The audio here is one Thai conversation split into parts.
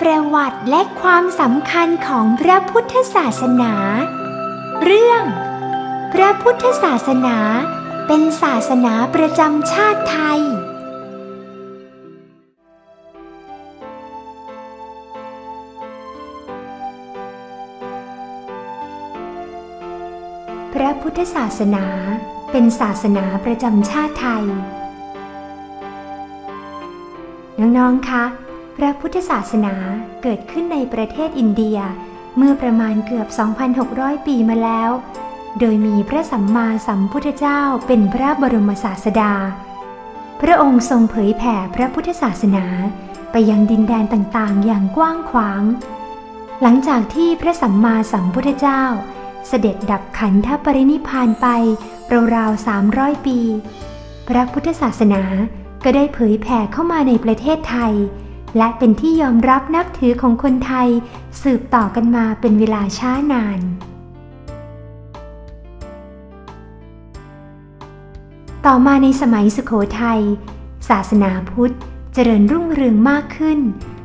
ประวัติและความสำคัญของพระพุทธศาสนา เรื่อง พระพุทธศาสนาเป็นศาสนาประจำชาติไทย พระพุทธศาสนาเป็นศาสนาประจำชาติไทย น้อง ๆ คะ ระพุทธศาสนาเกิดขึ้นในประเทศอินเดีย เมื่อประมาณเกือบ 2,600 ปีมาแล้ว โดยมีพระสัมมาสัมพุทธเจ้าเป็นพระบรมศาสดา พระองค์ทรงเผยแผ่พระพุทธศาสนาไปยังดินแดนต่างๆ อย่างกว้างขวาง หลังจากที่พระสัมมาสัมพุทธเจ้า เสด็จดับขันธปรินิพพานไปราวๆ300 ปี พระพุทธศาสนาก็ได้เผยแผ่เข้ามาในประเทศไทย และเป็นที่ยอมรับนับถือของคนไทย สืบต่อกันมาเป็นเวลาช้านาน ต่อมาในสมัยสุขโขทัยศาสนาพุทธเจริญรุ่งเรืองมากขึ้น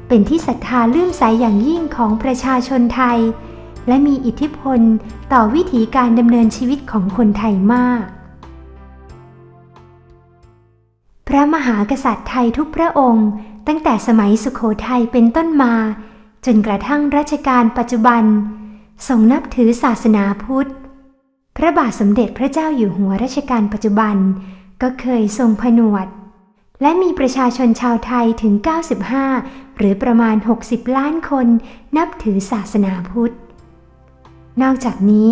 เป็นที่ศรัทธาเลื่อมใสอย่างยิ่งของประชาชนไทย และมีอิทธิพลต่อวิถีการดำเนินชีวิตของคนไทยมากพระมหากษัตริย์ไทยทุกพระองค์ ตั้งแต่สมัยสุขโขทัยเป็นต้นมา จนกระทั่งรัชกาลปัจจุบันทรงนับถือศาสนาพุทธ พระบาทสมเด็จพระเจ้าอยู่หัวรัชกาลปัจจุบัน ก็เคยทรงผนวด และมีประชาชนชาวไทยถึง 95 หรือประมาณ 60 ล้านคนนับถือศาสนาพุทธ นอกจากนี้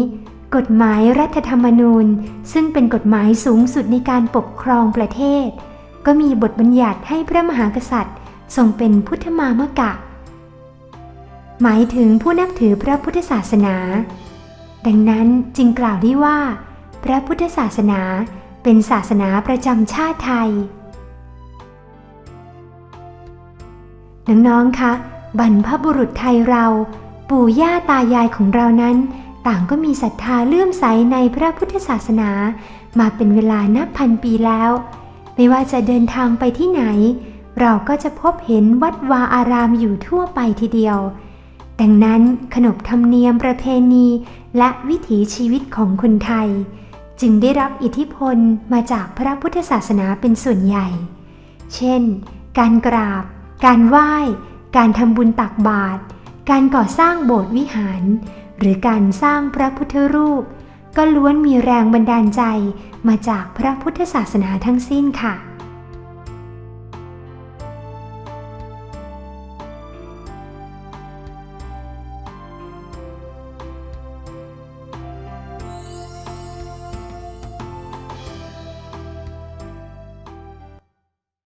กฎหมายรัฐธรรมนูญ ซึ่งเป็นกฎหมายสูงสุดในการปกครองประเทศ ก็มีบทบัญญัติให้พระมหากษัตริย์ ทรงเป็นพุทธมามกะ หมายถึงผู้นับถือพระพุทธศาสนา ดังนั้นจึงกล่าวได้ว่า พระพุทธศาสนาเป็นศาสนาประจำชาติไทย น้องๆ คะ บรรพบุรุษไทยเรา ปู่ย่าตายายของเรานั้น ต่างก็มีศรัทธาเลื่อมใสในพระพุทธศาสนา มาเป็นเวลานับพันปีแล้ว ไม่ว่าจะเดินทางไปที่ไหน เราก็จะพบเห็นวัดวาอารามอยู่ทั่วไปทีเดียว ดังนั้นขนบธรรมเนียมประเพณี และวิถีชีวิตของคนไทย จึงได้รับอิทธิพลมาจากพระพุทธศาสนาเป็นส่วนใหญ่ เช่น การกราบ การไหว้ การทำบุญตักบาตร การก่อสร้างโบสถ์วิหาร หรือการสร้างพระพุทธรูป ก็ล้วนมีแรงบันดาลใจมาจากพระพุทธศาสนาทั้งสิ้นค่ะ